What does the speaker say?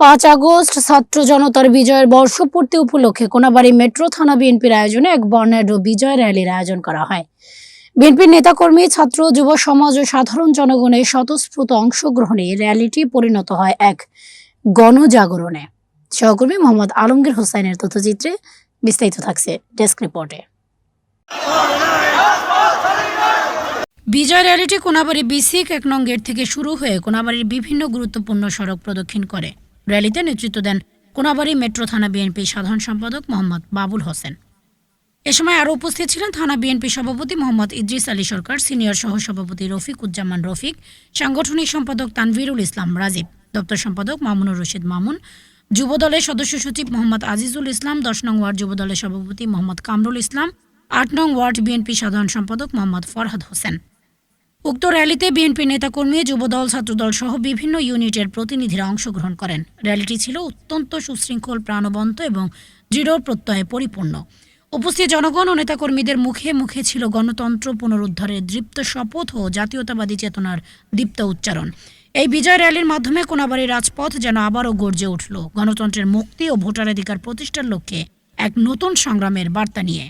পাঁচ আগস্ট ছাত্র জনতার বিজয়ের বর্ষপূর্তি উপলক্ষে কোনাবাড়ি মেট্রো থানা বিএনপির আয়োজনে এক বর্ণাঢ্য বিজয় র্যালির আয়োজন করা হয়। বিএনপির নেতাকর্মী, ছাত্র, যুব সমাজ ও সাধারণ জনগণের স্বতঃস্ফূর্ত অংশগ্রহণে র্যালিটি পরিণত হয় এক গণজাগরণে। সহকর্মী মোহাম্মদ আলমগীর হোসাইনের তথ্যচিত্রে বিস্তারিত থাকছে ডেস্ক রিপোর্টে। বিজয় র্যালিটি কোনাবাড়ি বিসিক এক নং গেট থেকে শুরু হয়ে কোনাবাড়ির বিভিন্ন গুরুত্বপূর্ণ সড়ক প্রদক্ষিণ করে। র্যালিতে নেতৃত্ব দেন কোনাবাড়ি মেট্রো থানা বিএনপি সাধারণ সম্পাদক মোহাম্মদ বাবুল হোসেন। এ সময় আরও উপস্থিত ছিলেন থানা বিএনপি সভাপতি মোহাম্মদ ইদ্রিস আলী সরকার, সিনিয়র সহসভাপতি রফিক উজ্জামান রফিক, সাংগঠনিক সম্পাদক তানভীরুল ইসলাম রাজীব, দপ্তর সম্পাদক মামুনুর রশিদ মামুন, যুবদলের সদস্য সচিব মোহাম্মদ আজিজুল ইসলাম, দশ নং ওয়ার্ড যুবদলের সভাপতি মোহাম্মদ কামরুল ইসলাম, আট নং ওয়ার্ড বিএনপি সাধারণ সম্পাদক মোহাম্মদ ফরহাদ হোসেন। উক্ত র্যালিতে বিএনপি নেতাকর্মী, যুবদল, ছাত্রদল সহ বিভিন্ন ইউনিটের প্রতিনিধিরা অংশগ্রহণ করেন। র্যালিটি ছিল অত্যন্ত সুশৃঙ্খল, প্রাণবন্ত এবং দৃঢ় প্রত্যয়ে পরিপূর্ণ। উপস্থিত জনগণ ও নেতাকর্মীদের মুখে মুখে ছিল গণতন্ত্র পুনরুদ্ধারের দৃপ্ত শপথ ও জাতীয়তাবাদী চেতনার দীপ্ত উচ্চারণ। এই বিজয় র্যালির মাধ্যমে কোনাবাড়ির রাজপথ যেন আবারও গর্জে উঠল। গণতন্ত্রের মুক্তি ও ভোটার ভোটাধিকার প্রতিষ্ঠার লক্ষ্যে এক নতুন সংগ্রামের বার্তা নিয়ে